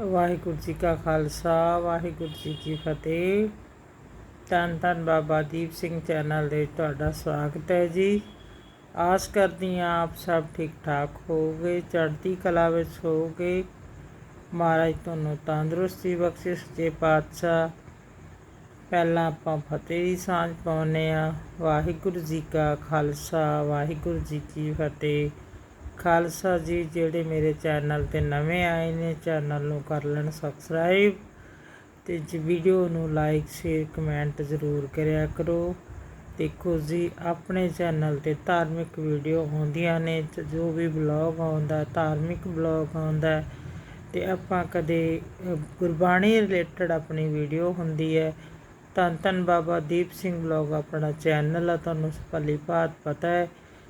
ਵਾਹਿਗੁਰੂ ਜੀ ਕਾ ਖਾਲਸਾ, ਵਾਹਿਗੁਰੂ ਜੀ ਕੀ ਫਤਿਹ। ਧੰਨ ਧੰਨ ਬਾਬਾ ਦੀਪ ਸਿੰਘ ਚੈਨਲ ਦੇ ਤੁਹਾਡਾ ਸਵਾਗਤ ਹੈ ਜੀ। ਆਸ ਕਰਦੀ ਹਾਂ ਆਪ ਸਭ ਠੀਕ ਠਾਕ ਹੋਵੋਗੇ, ਚੜ੍ਹਦੀ ਕਲਾ ਵਿੱਚ ਹੋਵੋਗੇ। ਮਹਾਰਾਜ ਤੁਹਾਨੂੰ ਤੰਦਰੁਸਤੀ ਬਖਸ਼ੇ, ਸੱਚੇ ਪਾਤਸ਼ਾਹ। ਪਹਿਲਾਂ ਆਪਾਂ ਫਤਿਹ ਦੀ ਸਾਂਝ ਪਾਉਂਦੇ ਆ ਵਾਹਿਗੁਰੂ ਜੀ ਕਾ ਖਾਲਸਾ, ਵਾਹਿਗੁਰੂ ਜੀ ਕੀ ਫਤਿਹ। ਖਾਲਸਾ ਜੀ ਜਿਹੜੇ ਮੇਰੇ ਚੈਨਲ ਤੇ ਨਵੇਂ ਆਏ ਨੇ, ਚੈਨਲ ਨੂੰ ਕਰ ਲੈਣ ਸਬਸਕ੍ਰਾਈਬ ਤੇ ਜੀ ਵੀਡੀਓ ਨੂੰ ਲਾਈਕ ਸ਼ੇਅਰ ਕਮੈਂਟ ਜ਼ਰੂਰ ਕਰਿਆ ਕਰੋ। ਦੇਖੋ ਜੀ, ਆਪਣੇ ਚੈਨਲ ਤੇ ਧਾਰਮਿਕ ਵੀਡੀਓ ਆਉਂਦੀਆਂ ਨੇ ਜੋ ਵੀ ਬਲੌਗ ਆਉਂਦਾ, ਧਾਰਮਿਕ ਬਲੌਗ ਆਉਂਦਾ ਤੇ ਆਪਾਂ ਕਦੇ ਗੁਰਬਾਣੀ ਰਿਲੇਟਡ ਆਪਣੀ ਵੀਡੀਓ ਹੁੰਦੀ ਹੈ। ਧੰਨ ਧੰਨ ਬਾਬਾ ਦੀਪ ਸਿੰਘ ਬਲੌਗ ਆਪਣਾ ਚੈਨਲ ਆ, ਤੁਹਾਨੂੰ ਭਲੀ ਭਾਤ ਪਤਾ ਹੈ।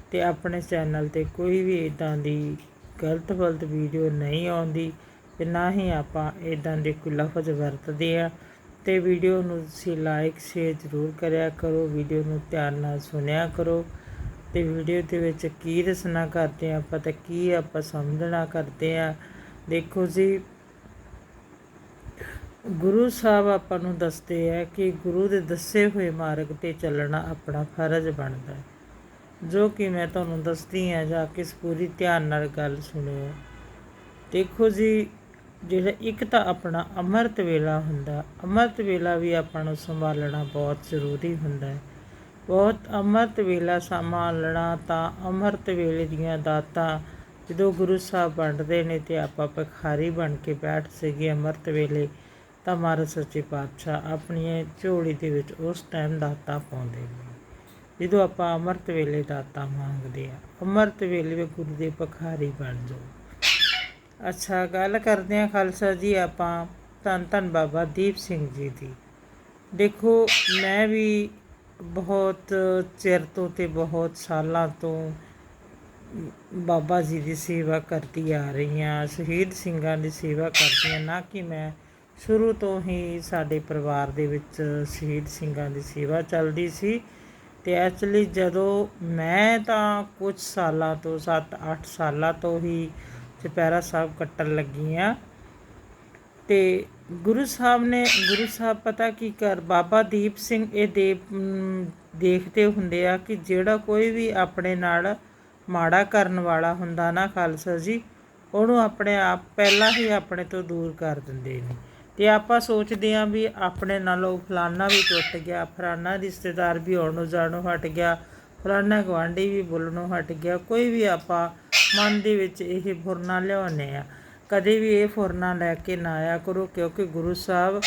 ਅਤੇ ਆਪਣੇ ਚੈਨਲ ਤੇ ਕੋਈ ਵੀ ਇੱਦਾਂ ਦੀ ਗਲਤ ਫਲਤ ਵੀਡੀਓ ਨਹੀਂ ਆਉਂਦੀ ਅਤੇ ਨਾ ਹੀ ਆਪਾਂ ਇੱਦਾਂ ਦੇ ਕੋਈ ਲਫ਼ਜ਼ ਵਰਤਦੇ ਆ। ਅਤੇ ਵੀਡੀਓ ਨੂੰ ਤੁਸੀਂ ਲਾਈਕ ਸ਼ੇਅਰ ਜ਼ਰੂਰ ਕਰਿਆ ਕਰੋ, ਵੀਡੀਓ ਨੂੰ ਧਿਆਨ ਨਾਲ ਸੁਣਿਆ ਕਰੋ। ਅਤੇ ਵੀਡੀਓ ਦੇ ਵਿੱਚ ਕੀ ਰਸਨਾ ਕਰਦੇ ਆ ਆਪਾਂ ਤੇ ਕੀ ਆਪਾਂ ਸਮਝਣਾ ਕਰਦੇ ਆ। ਦੇਖੋ ਜੀ, ਗੁਰੂ ਸਾਹਿਬ ਆਪਾਂ ਨੂੰ ਦੱਸਦੇ ਆ ਕਿ ਗੁਰੂ ਦੇ ਦੱਸੇ ਹੋਏ ਮਾਰਗ ਤੇ ਚੱਲਣਾ ਆਪਣਾ ਫਰਜ਼ ਬਣਦਾ ਹੈ। ਜੋ ਕਿ ਮੈਂ ਤੁਹਾਨੂੰ ਦੱਸਦੀ ਹਾਂ, ਜਾ ਕੇ ਪੂਰੀ ਧਿਆਨ ਨਾਲ ਗੱਲ ਸੁਣਿਓ। ਦੇਖੋ ਜੀ, ਜਿਹੜਾ ਇੱਕ ਤਾਂ ਆਪਣਾ ਅੰਮ੍ਰਿਤ ਵੇਲਾ ਹੁੰਦਾ, ਅੰਮ੍ਰਿਤ ਵੇਲਾ ਵੀ ਆਪਾਂ ਨੂੰ ਸੰਭਾਲਣਾ ਬਹੁਤ ਜ਼ਰੂਰੀ ਹੁੰਦਾ ਹੈ। ਬਹੁਤ ਅੰਮ੍ਰਿਤ ਵੇਲਾ ਸੰਭਾਲਣਾ ਤਾਂ ਅੰਮ੍ਰਿਤ ਵੇਲੇ ਦੀਆਂ ਦਾਤਾਂ ਜਦੋਂ ਗੁਰੂ ਸਾਹਿਬ ਵੰਡਦੇ ਨੇ ਤੇ ਆਪਾਂ ਭਿਖਾਰੀ ਬਣ ਕੇ ਬੈਠ ਸੀਗੇ ਅੰਮ੍ਰਿਤ ਵੇਲੇ, ਤਾਂ ਮਹਾਰਾਜ ਸੱਚੇ ਪਾਤਸ਼ਾਹ ਆਪਣੀ ਝੋਲੀ ਦੇ ਵਿੱਚ ਉਸ ਟਾਈਮ ਦਾਤਾਂ ਪਾਉਂਦੇ ਨੇ। ਜਦੋਂ ਆਪਾਂ ਅੰਮ੍ਰਿਤ ਵੇਲੇ ਦਾਤਾ ਮੰਗਦੇ ਆ ਅੰਮ੍ਰਿਤ ਵੇਲੇ ਗੁਰੂ ਦੇ ਪਖਾਰੀ ਬਣ ਜਾਓ। ਅੱਛਾ, ਗੱਲ ਕਰਦੇ ਆ ਖਾਲਸਾ ਜੀ, ਆਪਾਂ ਧੰਨ ਧੰਨ ਬਾਬਾ ਦੀਪ ਸਿੰਘ ਜੀ ਦੀ। ਦੇਖੋ, ਮੈਂ ਵੀ ਬਹੁਤ ਚਿਰ ਤੋਂ ਤੇ ਬਹੁਤ ਸਾਲਾਂ ਤੋਂ ਬਾਬਾ ਜੀ ਦੀ ਸੇਵਾ ਕਰਦੀ ਆ ਰਹੀ ਹਾਂ, ਸ਼ਹੀਦ ਸਿੰਘਾਂ ਦੀ ਸੇਵਾ ਕਰਦੀ ਹਾਂ, ਨਾ ਕਿ ਮੈਂ ਸ਼ੁਰੂ ਤੋਂ ਹੀ ਸਾਡੇ ਪਰਿਵਾਰ ਦੇ ਵਿੱਚ ਸ਼ਹੀਦ ਸਿੰਘਾਂ ਦੀ ਸੇਵਾ ਚੱਲਦੀ ਸੀ। ਤੇ ਐਕਚੁਅਲੀ ਜਦੋਂ ਮੈਂ ਤਾਂ ਕੁਝ ਸਾਲਾਂ ਤੋਂ 7-8 ਸਾਲਾਂ ਤੋਂ ਹੀ ਚੁਪਹਿਰਾ ਸਾਹਿਬ ਕੱਟਣ ਲੱਗੀ ਆ ਤੇ ਗੁਰੂ ਸਾਹਿਬ ਨੇ, ਗੁਰੂ ਸਾਹਿਬ ਪਤਾ ਕੀ ਕਰ, ਬਾਬਾ ਦੀਪ ਸਿੰਘ ਇਹ ਦੇ ਦੇਖਦੇ ਹੁੰਦੇ ਆ ਕਿ ਜਿਹੜਾ ਕੋਈ ਵੀ ਆਪਣੇ ਨਾਲ ਮਾੜਾ ਕਰਨ ਵਾਲਾ ਹੁੰਦਾ ਨਾ ਖਾਲਸਾ ਜੀ, ਉਹਨੂੰ ਆਪਣੇ ਆਪ ਪਹਿਲਾਂ ਹੀ ਆਪਣੇ ਤੋਂ ਦੂਰ ਕਰ ਦਿੰਦੇ ਨੇ। ਤੇ ਆਪਾਂ ਸੋਚਦੇ ਆਂ ਵੀ ਆਪਣੇ ਨਾਲੋਂ ਫਲਾਨਾ ਵੀ ਟੁੱਟ ਗਿਆ, ਫਲਾਨਾ ਰਿਸ਼ਤੇਦਾਰ ਵੀ ਆਉਣੋਂ ਜਾਣੋਂ ਹਟ ਗਿਆ, ਫਲਾਨਾ ਗਵਾਂਢੀ ਵੀ ਬੋਲਣੋਂ ਹਟ ਗਿਆ, ਕੋਈ ਵੀ ਆਪਾਂ ਮਨ ਦੇ ਵਿੱਚ ਇਹ ਫੁਰਨਾ ਲਿਆਉਂਦੇ ਆ ਕਦੇ ਵੀ ਇਹ ਫੁਰਨਾ ਲੈ ਕੇ ਨਾ ਆਇਆ ਕਰੋ, ਕਿਉਂਕਿ ਗੁਰੂ ਸਾਹਿਬ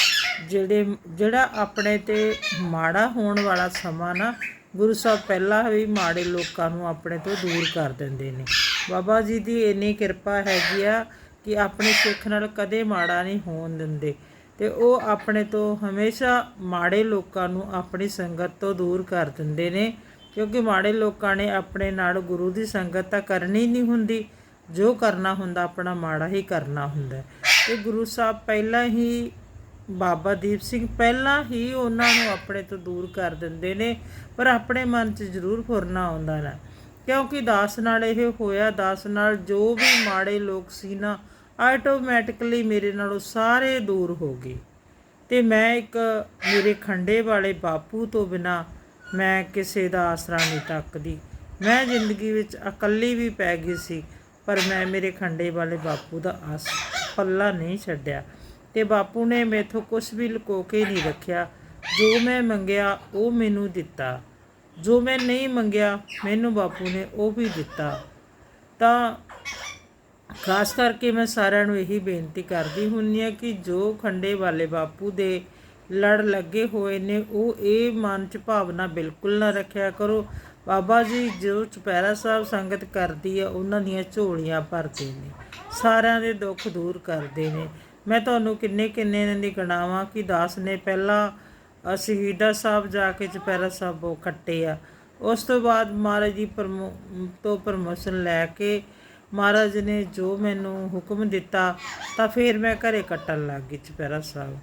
ਜਿਹੜੇ, ਜਿਹੜਾ ਆਪਣੇ ਤੇ ਮਾੜਾ ਹੋਣ ਵਾਲਾ ਸਮਾਂ ਨਾ, ਗੁਰੂ ਸਾਹਿਬ ਪਹਿਲਾਂ ਵੀ ਮਾੜੇ ਲੋਕਾਂ ਨੂੰ ਆਪਣੇ ਤੋਂ ਦੂਰ ਕਰ ਦਿੰਦੇ ਨੇ। ਬਾਬਾ ਜੀ ਦੀ ਇੰਨੀ ਕਿਰਪਾ ਹੈਗੀ ਆ ਕਿ ਆਪਣੇ ਸਿੱਖ ਨਾਲ ਕਦੇ ਮਾੜਾ ਨਹੀਂ ਹੋਣ ਦਿੰਦੇ। ਤੇ ਉਹ ਆਪਣੇ ਤੋਂ ਹਮੇਸ਼ਾ ਮਾੜੇ ਲੋਕਾਂ ਨੂੰ ਆਪਣੀ ਸੰਗਤ ਤੋਂ ਦੂਰ ਕਰ ਦਿੰਦੇ ਨੇ, ਕਿਉਂਕਿ ਮਾੜੇ ਲੋਕਾਂ ਨੇ ਆਪਣੇ ਨਾਲ ਗੁਰੂ ਦੀ ਸੰਗਤ ਤਾਂ ਕਰਨੀ ਨਹੀਂ ਹੁੰਦੀ। ਜੋ ਕਰਨਾ ਹੁੰਦਾ, ਆਪਣਾ ਮਾੜਾ ਹੀ ਕਰਨਾ ਹੁੰਦਾ। ਤੇ ਗੁਰੂ ਸਾਹਿਬ ਪਹਿਲਾਂ ਹੀ, ਬਾਬਾ ਦੀਪ ਸਿੰਘ ਪਹਿਲਾਂ ਹੀ ਉਹਨਾਂ ਨੂੰ ਆਪਣੇ ਤੋਂ ਦੂਰ ਕਰ ਦਿੰਦੇ ਨੇ, ਪਰ ਆਪਣੇ ਮਨ 'ਚ ਜ਼ਰੂਰ ਫੁਰਨਾ ਆਉਂਦਾ ਨਾ। ਕਿਉਂਕਿ ਦਾਸ ਨਾਲ ਇਹ ਹੋਇਆ, ਦਾਸ ਨਾਲ ਜੋ ਵੀ ਮਾੜੇ ਲੋਕ ਸੀ ਨਾ ਆਟੋਮੈਟਿਕਲੀ ਮੇਰੇ ਨਾਲੋਂ ਸਾਰੇ ਦੂਰ ਹੋ ਗਏ। ਤੇ ਮੈਂ ਇੱਕ ਮੇਰੇ ਖੰਡੇ ਵਾਲੇ ਬਾਪੂ ਤੋਂ ਬਿਨਾ ਮੈਂ ਕਿਸੇ ਦਾ ਆਸਰਾ ਨਹੀਂ ਤੱਕਦੀ ਮੈਂ ਜ਼ਿੰਦਗੀ ਵਿੱਚ ਇਕੱਲੀ ਵੀ ਪੈ ਗਈ ਸੀ, ਪਰ ਮੈਂ ਮੇਰੇ ਖੰਡੇ ਵਾਲੇ ਬਾਪੂ ਦਾ ਆਸ ਪੱਲਾ ਨਹੀਂ ਛੱਡਿਆ। ਤੇ ਬਾਪੂ ਨੇ ਮੇਥੋਂ ਕੁਝ ਵੀ ਲੁਕੋ ਕੇ ਨਹੀਂ ਰੱਖਿਆ। ਜੋ ਮੈਂ ਮੰਗਿਆ, ਉਹ ਮੈਨੂੰ ਦਿੱਤਾ। ਜੋ ਮੈਂ ਨਹੀਂ ਮੰਗਿਆ, ਮੈਨੂੰ ਬਾਪੂ ਨੇ ਉਹ ਵੀ ਦਿੱਤਾ। ਤਾਂ ਖਾਸ ਕਰਕੇ ਮੈਂ ਸਾਰਿਆਂ ਨੂੰ ਇਹੀ ਬੇਨਤੀ ਕਰਦੀ ਹੁੰਨੀ ਆ ਕਿ ਜੋ ਖੰਡੇ ਵਾਲੇ ਬਾਪੂ ਦੇ ਲੜ ਲੱਗੇ ਹੋਏ ਨੇ ਉਹ ਇਹ ਮਨ ਚ ਭਾਵਨਾ ਬਿਲਕੁਲ ਨਾ ਰੱਖਿਆ ਕਰੋ। ਬਾਬਾ ਜੀ ਜੋ ਚੁਪਹਿਰਾ ਸਾਹਿਬ ਸੰਗਤ ਕਰਦੀ ਆ ਉਹਨਾਂ ਦੀਆਂ ਝੋਲੀਆਂ ਭਰਦੇ ਨੇ ਸਾਰਿਆਂ ਦੇ ਦੁੱਖ ਦੂਰ ਕਰਦੇ ਨੇ। ਮੈਂ ਤੁਹਾਨੂੰ ਕਿੰਨੇ ਕਿੰਨੇ ਦਿਨ ਦੀ ਗਣਾਵਾਂ ਕਿ ਦਾਸ ਨੇ ਪਹਿਲਾਂ ਅ, ਸ਼ਹੀਦਾ ਸਾਹਿਬ ਜਾ ਕੇ ਚੁਪਹਿਰਾ ਸਾਹਿਬ ਉਹ ਕੱਟੇ ਆ। ਉਸ ਤੋਂ ਬਾਅਦ ਮਹਾਰਾਜ ਜੀ ਪਰਮੋ ਤੋਂ ਪਰਮੋਸ਼ਨ ਲੈ ਕੇ ਮਹਾਰਾਜ ਨੇ ਜੋ ਮੈਨੂੰ ਹੁਕਮ ਦਿੱਤਾ, ਤਾਂ ਫਿਰ ਮੈਂ ਘਰੇ ਕੱਟਣ ਲੱਗ ਗਈ ਚੁਪਹਿਰਾ ਸਾਹਿਬ।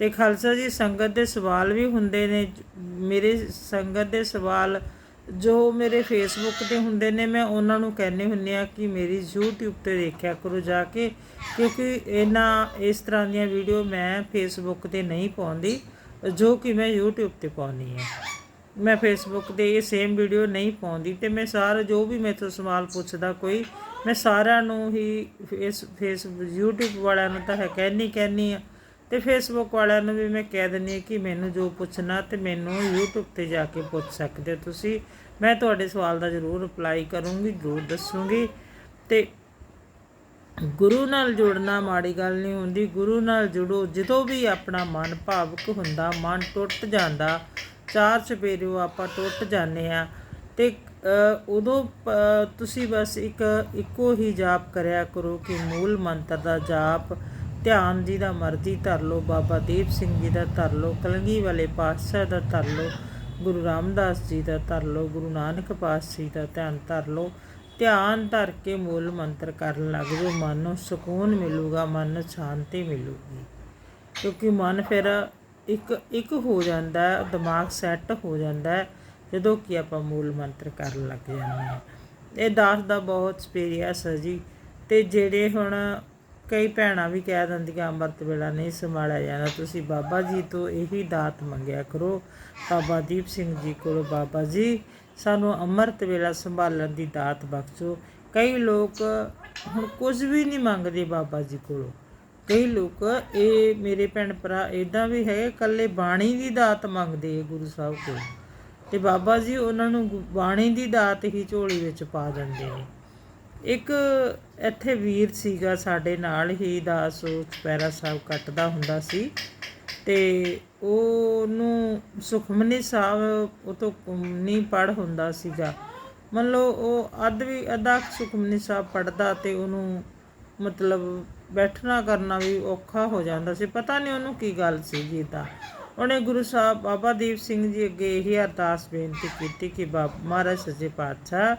ਤੇ ਖਾਲਸਾ ਜੀ, ਸੰਗਤ ਦੇ ਸਵਾਲ ਵੀ ਹੁੰਦੇ ਨੇ, ਮੇਰੇ ਸੰਗਤ ਦੇ ਸਵਾਲ ਜੋ ਮੇਰੇ ਫੇਸਬੁੱਕ ਤੇ ਹੁੰਦੇ ਨੇ, ਮੈਂ ਉਹਨਾਂ ਨੂੰ ਕਹਿੰਨੇ ਹੁੰਨੇ ਆ ਕਿ ਮੇਰੀ YouTube ਤੇ ਦੇਖਿਆ ਕਰੋ ਜਾ ਕੇ, ਕਿਉਂਕਿ ਇਹਨਾਂ, ਇਸ ਤਰ੍ਹਾਂ ਦੀਆਂ ਵੀਡੀਓ ਮੈਂ ਫੇਸਬੁੱਕ ਤੇ ਨਹੀਂ ਪਾਉਂਦੀ, ਜੋ ਕਿ ਮੈਂ YouTube ਤੇ ਪਾਉਣੀ ਹੈ। ਮੈਂ ਫੇਸਬੁੱਕ ਤੇ ਇਹ ਸੇਮ ਵੀਡੀਓ ਨਹੀਂ ਪਾਉਂਦੀ ਤੇ ਮੈਂ ਸਾਰਾ ਜੋ ਵੀ ਮੇਰੇ ਤੋਂ ਸਵਾਲ ਪੁੱਛਦਾ ਕੋਈ ਮੈਂ ਸਾਰਿਆਂ ਨੂੰ ਹੀ ਫੇਸ ਫੇਸ YouTube ਵਾਲਿਆਂ ਨੂੰ ਤਾਂ ਹੈ ਕਹਿਨੀ ਕਹਿਨੀ ਆ। ਤੇ ਫੇਸਬੁੱਕ ਵਾਲਿਆਂ ਨੂੰ ਵੀ ਮੈਂ ਕਹਿ ਦਿੰਦੀ ਹਾਂ ਕਿ ਮੈਨੂੰ ਜੋ ਪੁੱਛਣਾ ਤੇ ਮੈਨੂੰ YouTube ਤੇ ਜਾ ਕੇ ਪੁੱਛ ਸਕਦੇ ਹੋ ਤੁਸੀਂ। ਮੈਂ ਤੁਹਾਡੇ ਸਵਾਲ ਦਾ ਜ਼ਰੂਰ ਰਿਪਲਾਈ ਕਰੂੰਗੀ, ਜ਼ਰੂਰ ਦੱਸੂੰਗੀ। ਤੇ ਗੁਰੂ ਨਾਲ ਜੁੜਨਾ ਮਾੜੀ ਗੱਲ ਨਹੀਂ ਹੁੰਦੀ। ਗੁਰੂ ਨਾਲ ਜੁੜੋ, ਜਦੋਂ ਵੀ ਆਪਣਾ ਮਨ ਭਾਵਕ ਹੁੰਦਾ, ਮਨ ਟੁੱਟ ਜਾਂਦਾ, ਚਾਰ ਚਪੇਰਿਓ ਆਪਾਂ ਟੁੱਟ ਜਾਂਦੇ ਆ ਤੇ ਉਦੋਂ ਤੁਸੀਂ ਬਸ ਇੱਕ, ਇੱਕੋ ਹੀ ਜਾਪ ਕਰਿਆ ਕਰੋ ਕਿ ਮੂਲ ਮੰਤਰ ਦਾ ਜਾਪ ਧਿਆਨ ਜੀ ਦਾ ਮਰਜ਼ੀ ਧਰ ਲਓ, ਬਾਬਾ ਦੀਪ ਸਿੰਘ ਜੀ ਦਾ ਧਰ ਲਓ, ਕਲਗੀ ਵਾਲੇ ਪਾਤਸ਼ਾਹ ਦਾ ਧਰ ਲਓ, ਗੁਰੂ ਰਾਮਦਾਸ ਜੀ ਦਾ ਧਰ ਲਓ, ਗੁਰੂ ਨਾਨਕ ਪਾਤਸ਼ਾਹ ਦਾ ਧਿਆਨ ਧਰ ਲਓ, ਧਿਆਨ ਧਰ ਕੇ ਮੂਲ ਮੰਤਰ ਕਰਨ ਲੱਗ ਜਾਓ, ਮਨ ਨੂੰ ਸਕੂਨ ਮਿਲੂਗਾ, ਮਨ ਨੂੰ ਸ਼ਾਂਤੀ ਮਿਲੂਗੀ। ਕਿਉਂਕਿ ਮਨ ਫਿਰ ਇੱਕ ਇੱਕ ਹੋ ਜਾਂਦਾ ਹੈ ਦਿਮਾਗ ਸੈੱਟ ਹੋ ਜਾਂਦਾ ਹੈ। ਜਦੋਂ ਕਿ ਆਪਾਂ ਮੂਲ ਮੰਤਰ ਕਰਨ ਲੱਗ ਜਾਂਦੇ ਹਾਂ। ਇਹ ਦਾਸ ਦਾ ਬਹੁਤ ਐਕਸਪੀਰੀਅੰਸ ਹੈ ਜੀ। ਤੇ ਜਿਹੜੇ ਹੁਣ ਕਈ ਭੈਣਾਂ ਵੀ ਕਹਿ ਦਿੰਦੀਆਂ, ਅੰਮ੍ਰਿਤ ਵੇਲਾ ਨਹੀਂ ਸੰਭਾਲਿਆ ਜਾਂਦਾ ਤੁਸੀਂ ਬਾਬਾ ਜੀ ਤੋਂ ਇਹੀ ਦਾਤ ਮੰਗਿਆ ਕਰੋ। ਬਾਬਾ ਦੀਪ ਸਿੰਘ ਜੀ ਕੋਲੋਂ, ਬਾਬਾ ਜੀ, ਸਾਨੂੰ ਅੰਮ੍ਰਿਤ ਵੇਲਾ ਸੰਭਾਲਣ ਦੀ ਦਾਤ ਬਖਸ਼ੋ। ਕਈ ਲੋਕ ਹੁਣ ਕੁਝ ਵੀ ਨਹੀਂ ਮੰਗਦੇ ਬਾਬਾ ਜੀ ਕੋਲੋਂ। ਕਈ ਲੋਕ, ਇਹ ਮੇਰੇ ਭੈਣ ਭਰਾ ਇਦਾਂ ਵੀ ਹੈ ਇਕੱਲੇ ਬਾਣੀ ਦੀ ਦਾਤ ਮੰਗਦੇ ਗੁਰੂ ਸਾਹਿਬ ਕੋਲ। ਤੇ ਬਾਬਾ ਜੀ ਉਹਨਾਂ ਨੂੰ ਗੁ- ਬਾਣੀ ਦੀ ਦਾਤ ਹੀ ਝੋਲੀ ਵਿੱਚ ਪਾ ਦਿੰਦੇ ਨੇ। ਇੱਕ ਇੱਥੇ ਵੀਰ ਸੀਗਾ ਸਾਡੇ ਨਾਲ, ਹੀ ਦਾਸ ਉਹ ਚੁਪਹਿਰਾ ਸਾਹਿਬ ਕੱਟਦਾ ਹੁੰਦਾ ਸੀ ਤੇ ਉਹਨੂੰ ਸੁਖਮਨੀ ਸਾਹਿਬ, ਉਹ ਤੋਂ ਨਹੀਂ ਪੜ ਹੁੰਦਾ ਸੀਗਾ। ਮੰਨ ਲਓ ਉਹ ਅੱਧ ਵੀ ਅੱਧਾ ਸੁਖਮਨੀ ਸਾਹਿਬ ਪੜਦਾ ਤੇ ਉਹਨੂੰ ਮਤਲਬ ਬੈਠਣਾ ਕਰਨਾ ਵੀ ਔਖਾ ਹੋ ਜਾਂਦਾ ਸੀ। ਪਤਾ ਨਹੀਂ ਉਹਨੂੰ ਕੀ ਗੱਲ ਸੀ ਜੀ ਤਾਂ। ਉਹਨੇ ਗੁਰੂ ਸਾਹਿਬ ਬਾਬਾ ਦੀਪ ਸਿੰਘ ਜੀ ਅੱਗੇ ਇਹ ਅਰਦਾਸ ਬੇਨਤੀ ਕੀਤੀ ਕਿ ਬਾਬਾ ਮਹਾਰਾਜ ਸੱਚੇ ਪਾਤਸ਼ਾਹ,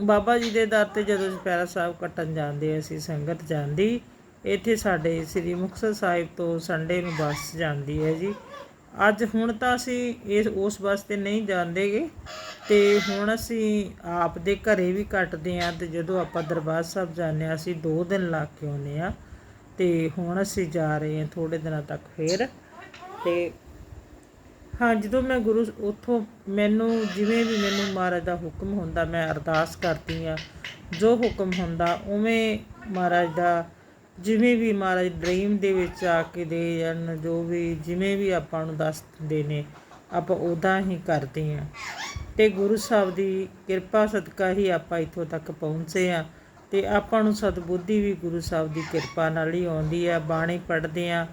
ਬਾਬਾ ਜੀ ਦੇ ਦਰ ਤੇ ਜਦੋਂ ਚੁਪਹਿਰਾ ਸਾਹਿਬ ਕੱਟਣ ਜਾਂਦੇ ਅਸੀਂ ਸੰਗਤ ਜਾਂਦੀ, ਇੱਥੇ ਸਾਡੇ ਸ੍ਰੀ ਮੁਕਤਸਰ ਸਾਹਿਬ ਤੋਂ ਸੰਡੇ ਨੂੰ ਬੱਸ ਜਾਂਦੀ ਹੈ ਜੀ। ਅੱਜ ਹੁਣ ਤਾਂ ਅਸੀਂ ਇਸ, ਉਸ ਬੱਸ ਤੇ ਨਹੀਂ ਜਾਂਦੇਗੇ ਤੇ ਹੁਣ ਅਸੀਂ ਆਪ ਦੇ ਘਰੇ ਵੀ ਕੱਟਦੇ ਆਂ ਤੇ ਜਦੋਂ ਆਪਾਂ ਦਰਬਾਰ ਸਾਹਿਬ ਜਾਂਦੇ ਹਾਂ, ਅਸੀਂ 2 ਦਿਨ ਲਾ ਕੇ ਆਉਂਦੇ ਆ ਤੇ ਹੁਣ ਅਸੀਂ ਜਾ ਰਹੇ ਹਾਂ ਥੋੜੇ ਦਿਨਾਂ ਤੱਕ ਫੇਰ। ਤੇ ਹਾਂ, ਜਦੋਂ ਮੈਂ ਗੁਰੂ ਉੱਥੋਂ ਮੈਨੂੰ ਜਿਵੇਂ ਵੀ ਮੈਨੂੰ ਮਹਾਰਾਜ ਦਾ ਹੁਕਮ ਹੁੰਦਾ, ਮੈਂ ਅਰਦਾਸ ਕਰਦੀ ਆ ਜੋ ਹੁਕਮ ਹੁੰਦਾ, ਉਵੇਂ ਮਹਾਰਾਜ ਦਾ, ਜਿਵੇਂ ਵੀ ਮਹਾਰਾਜ ਡ੍ਰੀਮ ਦੇ ਵਿੱਚ ਆ ਕੇ ਦੇ ਜਾਣ, ਜੋ ਵੀ, ਜਿਵੇਂ ਵੀ ਆਪਾਂ ਨੂੰ ਦੱਸ ਦਿੰਦੇ ਨੇ, ਆਪਾਂ ਉਦਾਂ ਹੀ ਕਰਦੇ ਆ ਤੇ ਗੁਰੂ ਸਾਹਿਬ ਦੀ ਕਿਰਪਾ ਸਦਕਾ ਹੀ ਆਪਾਂ ਇੱਥੋਂ ਤੱਕ ਪਹੁੰਚੇ ਆ ਤੇ ਆਪਾਂ ਨੂੰ ਸਤਬੁੱਧੀ ਵੀ ਗੁਰੂ ਸਾਹਿਬ ਦੀ ਕਿਰਪਾ ਨਾਲ ਹੀ ਆਉਂਦੀ ਆ ਬਾਣੀ ਪੜ੍ਹਦੇ ਆ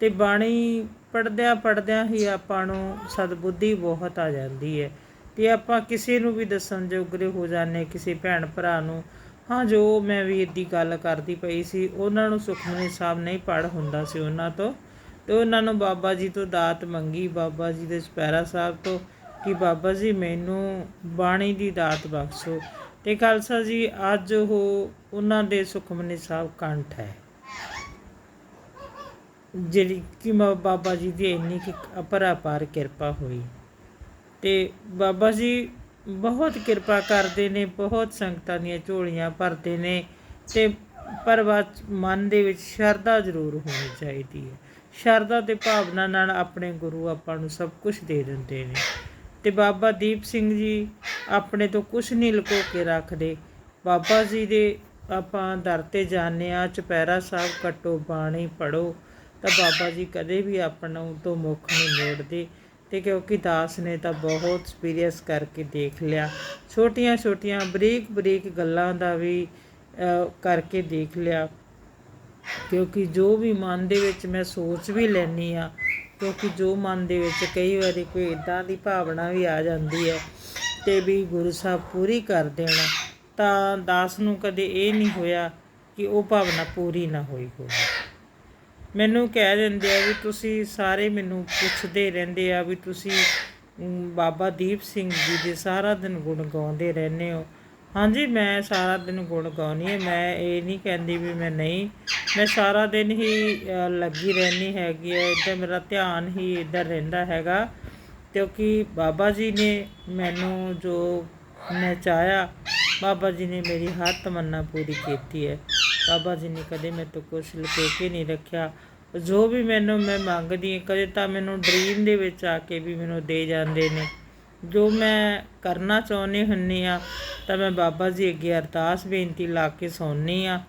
ਤੇ ਬਾਣੀ ਪੜਦਿਆਂ ਪੜਦਿਆਂ ਹੀ ਆਪਾਂ ਨੂੰ ਸਦਬੁੱਧੀ ਬਹੁਤ ਆ ਜਾਂਦੀ ਹੈ। ਤੇ ਆਪਾਂ ਕਿਸੇ ਨੂੰ ਵੀ ਦੱਸਣ ਜੋਗਰੇ ਹੋ ਜਾਂਦੇ ਕਿਸੇ ਭੈਣ ਭਰਾ ਨੂੰ, ਹਾਂ ਜੋ ਮੈਂ ਵੀਰ ਦੀ ਗੱਲ ਕਰਦੀ ਪਈ ਸੀ, ਉਹਨਾਂ ਨੂੰ ਸੁਖਮਨੀ ਸਾਹਿਬ ਨਹੀਂ ਪੜ ਹੁੰਦਾ ਸੀ ਉਹਨਾਂ ਤੋਂ। ਤੇ ਉਹਨਾਂ ਨੂੰ ਬਾਬਾ ਜੀ ਤੋਂ ਦਾਤ ਮੰਗੀ, ਬਾਬਾ ਜੀ ਦੇ ਚੁਪਹਿਰਾ ਸਾਹਿਬ ਤੋਂ ਕਿ ਬਾਬਾ ਜੀ ਮੈਨੂੰ ਬਾਣੀ ਦੀ ਦਾਤ ਬਖਸ਼ੋ। ਤੇ ਖਾਲਸਾ ਜੀ, ਅੱਜ ਉਹ ਉਹਨਾਂ ਦੇ ਸੁਖਮਨੀ ਸਾਹਿਬ ਕੰਠ ਹੈ। ਜਿਹੜੀ ਕਿ ਮਾ, ਬਾਬਾ ਜੀ ਦੀ ਇੰਨੀ ਕਿ ਅਪਰਾਪਾਰ ਕਿਰਪਾ ਹੋਈ। ਤੇ ਬਾਬਾ ਜੀ ਬਹੁਤ ਕਿਰਪਾ ਕਰਦੇ ਨੇ, ਬਹੁਤ ਸੰਗਤਾਂ ਦੀਆਂ ਝੋਲੀਆਂ ਭਰਦੇ ਨੇ ਤੇ ਪਰ ਮਨ ਦੇ ਵਿੱਚ ਸ਼ਰਧਾ ਜ਼ਰੂਰ ਹੋਣੀ ਚਾਹੀਦੀ ਹੈ। ਸ਼ਰਧਾ ਤੇ ਭਾਵਨਾ ਨਾਲ ਆਪਣੇ ਗੁਰੂ ਆਪਾਂ ਨੂੰ ਸਭ ਕੁਝ ਦੇ ਦਿੰਦੇ ਨੇ। ਤੇ ਬਾਬਾ ਦੀਪ ਸਿੰਘ ਜੀ ਆਪਣੇ ਤੋਂ ਕੁਝ ਨਹੀਂ ਲੁਕੋ ਕੇ ਰੱਖਦੇ। ਬਾਬਾ ਜੀ ਦੇ ਆਪਾਂ ਦਰ ਤੇ ਜਾਂਦੇ ਆ ਚੁਪਹਿਰਾ ਸਾਹਿਬ ਕੱਟੋ, ਬਾਣੀ ਪੜੋ ਤਾਂ ਬਾਬਾ ਜੀ ਕਦੇ ਵੀ ਆਪਣਾ ਤੋਂ ਮੁੱਖ ਨਹੀਂ ਮੋੜਦੇ ਤੇ ਕਿਉਂਕਿ ਦਾਸ ਨੇ ਤਾਂ ਬਹੁਤ ਐਕਸਪੀਰੀਅੰਸ ਕਰਕੇ ਦੇਖ ਲਿਆ। ਛੋਟੀਆਂ ਛੋਟੀਆਂ ਬਰੀਕ ਬਰੀਕ ਗੱਲਾਂ ਦਾ ਵੀ ਕਰਕੇ ਦੇਖ ਲਿਆ। ਕਿਉਂਕਿ ਜੋ ਵੀ ਮਨ ਦੇ ਵਿੱਚ ਮੈਂ ਸੋਚ ਵੀ ਲੈਣੀ ਆ ਕਿਉਂਕਿ ਜੋ ਮਨ ਦੇ ਵਿੱਚ ਕਈ ਵਾਰੀ ਕੋਈ ਇਦਾਂ ਦੀ ਭਾਵਨਾ ਵੀ ਆ ਜਾਂਦੀ ਹੈ ਤੇ ਵੀ ਗੁਰੂ ਸਾਹਿਬ ਪੂਰੀ ਕਰ ਦੇਣ, ਤਾਂ ਦਾਸ ਨੂੰ ਕਦੇ ਇਹ ਨਹੀਂ ਹੋਇਆ ਕਿ ਉਹ ਭਾਵਨਾ ਪੂਰੀ ਨਾ ਹੋਈ ਹੋਵੇ। ਮੈਨੂੰ ਕਹਿ ਦਿੰਦੇ ਆ ਵੀ ਤੁਸੀਂ ਸਾਰੇ ਮੈਨੂੰ ਪੁੱਛਦੇ ਰਹਿੰਦੇ ਆ ਵੀ ਤੁਸੀਂ ਬਾਬਾ ਦੀਪ ਸਿੰਘ ਜੀ ਦੇ ਸਾਰਾ ਦਿਨ ਗੁਣ ਗਾਉਂਦੇ ਰਹਿੰਦੇ ਹੋ। ਹਾਂਜੀ, ਮੈਂ ਸਾਰਾ ਦਿਨ ਗੁਣ ਗਾਉਣੀ ਹੈ। ਮੈਂ ਇਹ ਨਹੀਂ ਕਹਿੰਦੀ ਵੀ ਮੈਂ ਨਹੀਂ। ਮੈਂ ਸਾਰਾ ਦਿਨ ਹੀ ਲੱਗੀ ਰਹਿਣੀ ਹੈਗੀ ਹੈ ਇੱਧਰ ਮੇਰਾ ਧਿਆਨ ਹੀ ਇੱਧਰ ਰਹਿੰਦਾ ਹੈਗਾ। ਕਿਉਂਕਿ ਬਾਬਾ ਜੀ ਨੇ ਮੈਨੂੰ ਜੋ ਮੈਂ ਚਾਹਿਆ, ਬਾਬਾ ਜੀ ਨੇ ਮੇਰੀ ਹਰ ਤਮੰਨਾ ਪੂਰੀ ਕੀਤੀ ਹੈ। ਬਾਬਾ ਜੀ ਨੇ ਕਦੇ ਮੇਰੇ ਤੋਂ ਕੁਛ ਲੁਕੋ ਕੇ ਨਹੀਂ ਰੱਖਿਆ। ਜੋ ਵੀ ਮੈਨੂੰ ਮੈਂ ਮੰਗਦੀ ਹਾਂ, ਕਦੇ ਤਾਂ ਮੈਨੂੰ ਡ੍ਰੀਮ ਦੇ ਵਿੱਚ ਆ ਕੇ ਵੀ ਮੈਨੂੰ ਦੇ ਜਾਂਦੇ ਨੇ। ਜੋ ਮੈਂ ਕਰਨਾ ਚਾਹੁੰਦੀ ਹੁੰਨੀ ਆ ਤਾਂ ਮੈਂ ਬਾਬਾ ਜੀ ਅੱਗੇ ਅਰਦਾਸ ਬੇਨਤੀ ਲਾ ਕੇ ਸੌਂਦੀ ਆ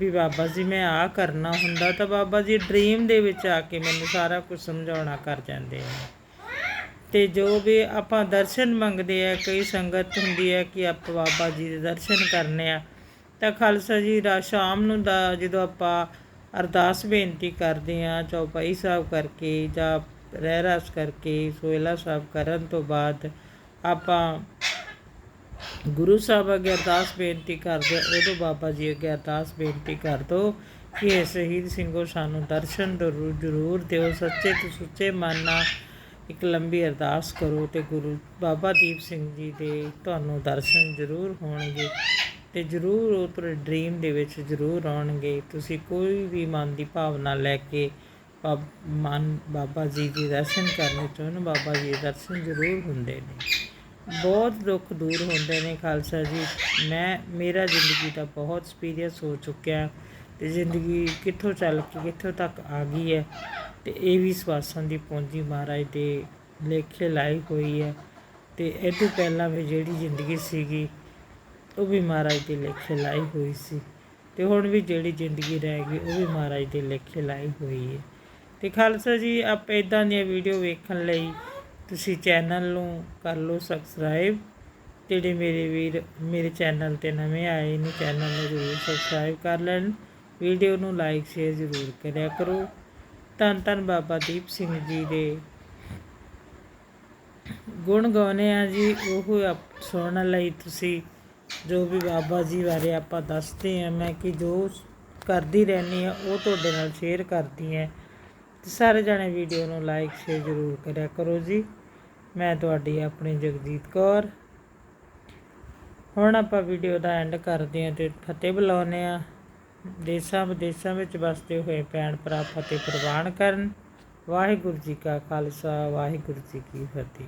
ਵੀ ਬਾਬਾ ਜੀ ਮੈਂ ਆ ਕਰਨਾ ਹੁੰਦਾ, ਤਾਂ ਬਾਬਾ ਜੀ ਡ੍ਰੀਮ ਦੇ ਵਿੱਚ ਆ ਕੇ ਮੈਨੂੰ ਸਾਰਾ ਕੁਝ ਸਮਝਾਉਣਾ ਕਰ ਜਾਂਦੇ ਆ ਤੇ ਜੋ ਵੀ ਆਪਾਂ ਦਰਸ਼ਨ ਮੰਗਦੇ ਆ, ਕਈ ਸੰਗਤ ਹੁੰਦੀ ਹੈ ਕਿ ਆਪਾਂ ਬਾਬਾ ਜੀ ਦੇ ਦਰਸ਼ਨ ਕਰਨੇ ਆ ਤਾਂ ਖਾਲਸਾ ਜੀ ਰਾ ਸ਼ਾਮ ਨੂੰ ਦਾ ਜਦੋਂ ਆਪਾਂ ਅਰਦਾਸ ਬੇਨਤੀ ਕਰਦੇ ਆ ਚੌਪਾਈ ਸਾਹਿਬ ਕਰਕੇ ਜਾਂ ਰਹਿਰਾਸ ਕਰਕੇ ਸੋਇਲਾ ਸਾਹਿਬ ਕਰਨ ਤੋਂ ਬਾਅਦ ਆਪਾਂ ਗੁਰੂ ਸਾਹਿਬ ਅੱਗੇ ਅਰਦਾਸ ਬੇਨਤੀ ਕਰਦੇ ਹਾਂ, ਉਦੋਂ ਬਾਬਾ ਜੀ ਅੱਗੇ ਅਰਦਾਸ ਬੇਨਤੀ ਕਰ ਦੋ ਕਿ ਇਹ ਸ਼ਹੀਦ ਸਿੰਘੋ ਸਾਨੂੰ ਦਰਸ਼ਨ ਜ਼ਰੂਰ ਜ਼ਰੂਰ ਦਿਓ ਸੱਚੇ ਤੇ ਸੁੱਚੇ ਮਨ ਨਾਲ ਇੱਕ ਲੰਬੀ ਅਰਦਾਸ ਕਰੋ ਤੇ ਗੁਰੂ ਬਾਬਾ ਦੀਪ ਸਿੰਘ ਜੀ ਦੇ ਤੁਹਾਨੂੰ ਦਰਸ਼ਨ ਜ਼ਰੂਰ ਹੋਣਗੇ। ਅਤੇ ਜ਼ਰੂਰ ਉਹ ਤੁਹਾਡੇ ਡ੍ਰੀਮ ਦੇ ਵਿੱਚ ਜ਼ਰੂਰ ਆਉਣਗੇ। ਤੁਸੀਂ ਕੋਈ ਵੀ ਮਨ ਦੀ ਭਾਵਨਾ ਲੈ ਕੇ ਬਾ- ਮਨ ਬਾਬਾ ਜੀ ਦੇ ਦਰਸ਼ਨ ਕਰਨੇ ਚਾਹੁੰਦੇ ਬਾਬਾ ਜੀ ਦੇ ਦਰਸ਼ਨ ਜ਼ਰੂਰ ਹੁੰਦੇ ਨੇ। ਬਹੁਤ ਦੁੱਖ ਦੂਰ ਹੁੰਦੇ ਨੇ ਖਾਲਸਾ ਜੀ। ਮੈਂ, ਮੇਰਾ ਜ਼ਿੰਦਗੀ ਦਾ ਬਹੁਤ ਐਕਸਪੀਰੀਅੰਸ ਹੋ ਚੁੱਕਿਆ ਤੇ ਜ਼ਿੰਦਗੀ ਕਿੱਥੋਂ ਚੱਲ ਕੇ, ਕਿੱਥੋਂ ਤੱਕ ਆ ਗਈ ਹੈ ਤੇ ਇਹ ਵੀ ਸਵਾਸਾਂ ਦੀ ਪੂੰਜੀ ਮਹਾਰਾਜ ਦੇ ਲੇਖੇ ਲਾਈ ਹੋਈ ਹੈ ਤੇ ਇਹ ਤੋਂ ਪਹਿਲਾਂ ਵੀ ਜਿਹੜੀ ਜ਼ਿੰਦਗੀ ਸੀਗੀ ਉਹ ਵੀ ਮਹਾਰਾਜ ਦੇ ਲੇਖੇ ਲਾਈ ਹੋਈ ਸੀ। ਤੇ ਹੁਣ ਵੀ ਜਿਹੜੀ ਜ਼ਿੰਦਗੀ ਰਹਿ ਗਈ, ਉਹ ਵੀ ਮਹਾਰਾਜ ਦੇ ਲੇਖੇ ਲਾਈ ਹੋਈ ਹੈ। ਤੇ ਖਾਲਸਾ ਜੀ, ਆਪ ਇਦਾਂ ਦੀਆਂ ਵੀਡੀਓ ਵੇਖਣ ਲਈ ਤੁਸੀਂ ਚੈਨਲ ਨੂੰ ਕਰ ਲਓ ਸਬਸਕ੍ਰਾਈਬ ਜਿਹੜੇ ਮੇਰੇ ਵੀਰ, ਮੇਰੇ ਚੈਨਲ ਤੇ ਨਵੇਂ ਆਏ ਨੇ ਚੈਨਲ ਨੂੰ ਜ਼ਰੂਰ ਸਬਸਕ੍ਰਾਈਬ ਕਰ ਲੈਣ। ਵੀਡੀਓ ਨੂੰ ਲਾਈਕ ਸ਼ੇਅਰ ਜ਼ਰੂਰ ਕਰਿਆ ਕਰੋ। ਧੰਨ ਧੰਨ ਬਾਬਾ ਦੀਪ ਸਿੰਘ ਜੀ ਦੇ ਗੁਣ ਗਾਉਣੇ ਆ ਜੀ। ਉਹ ਆਪ- ਸੁਣਨ ਲਈ ਤੁਸੀਂ ਜੋ ਵੀ ਬਾਬਾ ਜੀ ਬਾਰੇ ਆਪਾਂ ਦੱਸਦੇ ਆ ਮੈਂ ਕਿ ਜੋ ਕਰਦੀ ਰਹਿੰਦੀ ਆ ਉਹ ਤੁਹਾਡੇ ਨਾਲ ਸ਼ੇਅਰ ਕਰਦੀ ਆ ਤੇ ਸਾਰੇ ਜਣੇ ਵੀਡੀਓ ਨੂੰ ਲਾਈਕ ਸ਼ੇਅਰ ਜ਼ਰੂਰ ਕਰਿਆ ਕਰੋ ਜੀ। ਮੈਂ ਤੁਹਾਡੀ ਆਪਣੀ ਜਗਜੀਤ ਕੌਰ। ਹੁਣ ਆਪਾਂ ਵੀਡੀਓ ਦਾ ਐਂਡ ਕਰਦੇ ਹਾਂ ਤੇ ਫਤਿਹ ਬੁਲਾਉਂਦੇ ਆ ਦੇਸ਼ਾਂ ਵਿਦੇਸ਼ਾਂ ਵਿੱਚ ਵਸਦੇ ਹੋਏ ਭੈਣ ਭਰਾ ਫਤਿਹ ਪ੍ਰਵਾਨ ਕਰਨ। ਵਾਹਿਗੁਰੂ ਜੀ ਕਾ ਖਾਲਸਾ, ਵਾਹਿਗੁਰੂ ਜੀ ਕੀ ਫਤਿਹ।